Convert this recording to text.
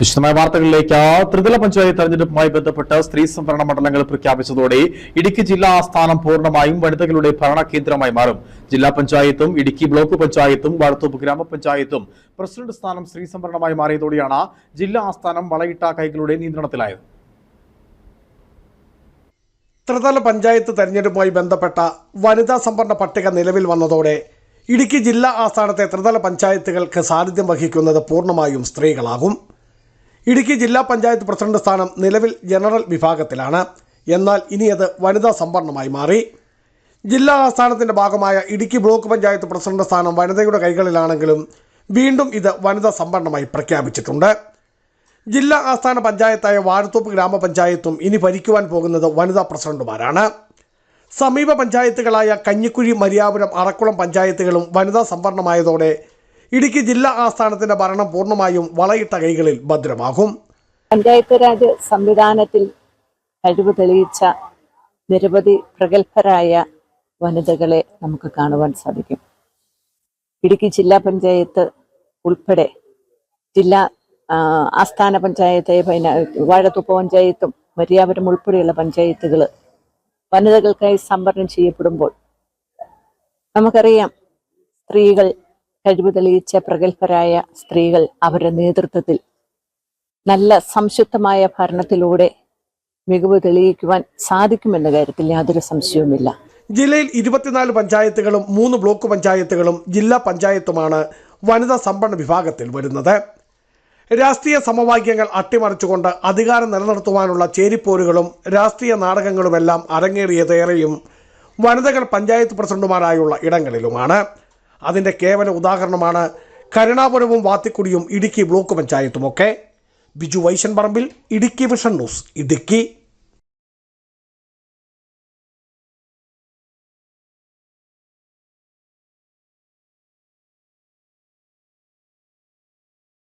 വിശദമായ വാർത്തകളിലേക്ക് ത്രിതല പഞ്ചായത്ത് തെരഞ്ഞെടുപ്പുമായി ബന്ധപ്പെട്ട് സ്ത്രീ സംവരണ മണ്ഡലങ്ങൾ പ്രഖ്യാപിച്ചതോടെ ഇടുക്കി ജില്ലാ ആസ്ഥാനം പൂർണമായും വനിതകളുടെ ഭരണ കേന്ദ്രമായി മാറും. ജില്ലാ പഞ്ചായത്തും ഇടുക്കി ബ്ലോക്ക് പഞ്ചായത്തും വാഴത്തോപ്പ് ഗ്രാമപഞ്ചായത്തും പ്രസിഡന്റ് സ്ഥാനം സ്ത്രീ സംവരണമായി മാറിയതോടെയാണ് ജില്ലാ ആസ്ഥാനം വളയിട്ട കൈകളുടെ നിയന്ത്രണത്തിലായത്. ത്രിതല പഞ്ചായത്ത് തെരഞ്ഞെടുപ്പുമായി ബന്ധപ്പെട്ട വനിതാ സംവരണ പട്ടിക നിലവിൽ വന്നതോടെ ഇടുക്കി ജില്ലാ ആസ്ഥാനത്തെ ത്രിതല പഞ്ചായത്തുകൾക്ക് സാന്നിധ്യം വഹിക്കുന്നത് പൂർണമായും സ്ത്രീകളാകും. ഇടുക്കി ജില്ലാ പഞ്ചായത്ത് പ്രസിഡന്റ് സ്ഥാനം നിലവിൽ ജനറൽ വിഭാഗത്തിലാണ്. എന്നാൽ ഇനി അത് വനിതാ സംവരണമായി മാറി. ജില്ലാ ആസ്ഥാനത്തിന്റെ ഭാഗമായ ഇടുക്കി ബ്ലോക്ക് പഞ്ചായത്ത് പ്രസിഡന്റ് സ്ഥാനം വനിതയുടെ കൈകളിലാണെങ്കിലും വീണ്ടും ഇത് വനിതാ സംവരണമായി പ്രഖ്യാപിച്ചിട്ടുണ്ട്. ജില്ലാ ആസ്ഥാന പഞ്ചായത്തായ വാഴത്തോപ്പ് ഗ്രാമപഞ്ചായത്തും ഇനി ഭരിക്കുവാൻ പോകുന്നത് വനിതാ പ്രസിഡന്റുമാരാണ്. സമീപ പഞ്ചായത്തുകളായ കഞ്ഞിക്കുഴി മരിയാപുരം അറക്കുളം പഞ്ചായത്തുകളും വനിതാ സംവരണമായതോടെ ഇടുക്കി ജില്ലാ ആസ്ഥാനത്തിന്റെ ഭരണം പൂർണമായും വളയിട്ട കൈകളിൽ ഭദ്രമാകും. പഞ്ചായത്ത് രാജ് സംവിധാനത്തിൽ കഴിവ് തെളിയിച്ച നിരവധി പ്രഗത്ഭരായ വനിതകളെ നമുക്ക് കാണുവാൻ സാധിക്കും. ഇടുക്കി ജില്ലാ പഞ്ചായത്ത് ഉൾപ്പെടെ ജില്ലാ ആസ്ഥാന പഞ്ചായത്തെ വാഴത്തുപ്പ് പഞ്ചായത്തും മരിയാപുരം ഉൾപ്പെടെയുള്ള പഞ്ചായത്തുകൾ വനിതകൾക്കായി സംവരണം ചെയ്യപ്പെടുമ്പോൾ നമുക്കറിയാം സ്ത്രീകൾ കഴിവ് തെളിയിച്ച പ്രഗത്ഭരായ സ്ത്രീകൾ അവരുടെ നേതൃത്വത്തിൽ നല്ല സംശുദ്ധമായ ഭരണത്തിലൂടെ മികവ് തെളിയിക്കുവാൻ സാധിക്കുമെന്ന കാര്യത്തിൽ യാതൊരു സംശയവുമില്ല. ജില്ലയിൽ ഇരുപത്തിനാല് പഞ്ചായത്തുകളും മൂന്ന് ബ്ലോക്ക് പഞ്ചായത്തുകളും ജില്ലാ പഞ്ചായത്തുമാണ് വനിതാ സമ്പന്ന വിഭാഗത്തിൽ വരുന്നത്. രാഷ്ട്രീയ സമവാക്യങ്ങൾ അട്ടിമറിച്ചുകൊണ്ട് അധികാരം നിലനിർത്തുവാനുള്ള ചേരിപ്പോരുകളും രാഷ്ട്രീയ നാടകങ്ങളുമെല്ലാം അരങ്ങേറിയതേറെയും വനിതകൾ പഞ്ചായത്ത് പ്രസിഡന്റുമാരായുള്ള ഇടങ്ങളിലുമാണ്. അതിന്റെ കേവല ഉദാഹരണമാണ് കരുണാപുരവും വാത്തിക്കുടിയും Idukki block പഞ്ചായത്തുമൊക്കെ. Biju Vaishan Parambil Idukki vision news Idukki.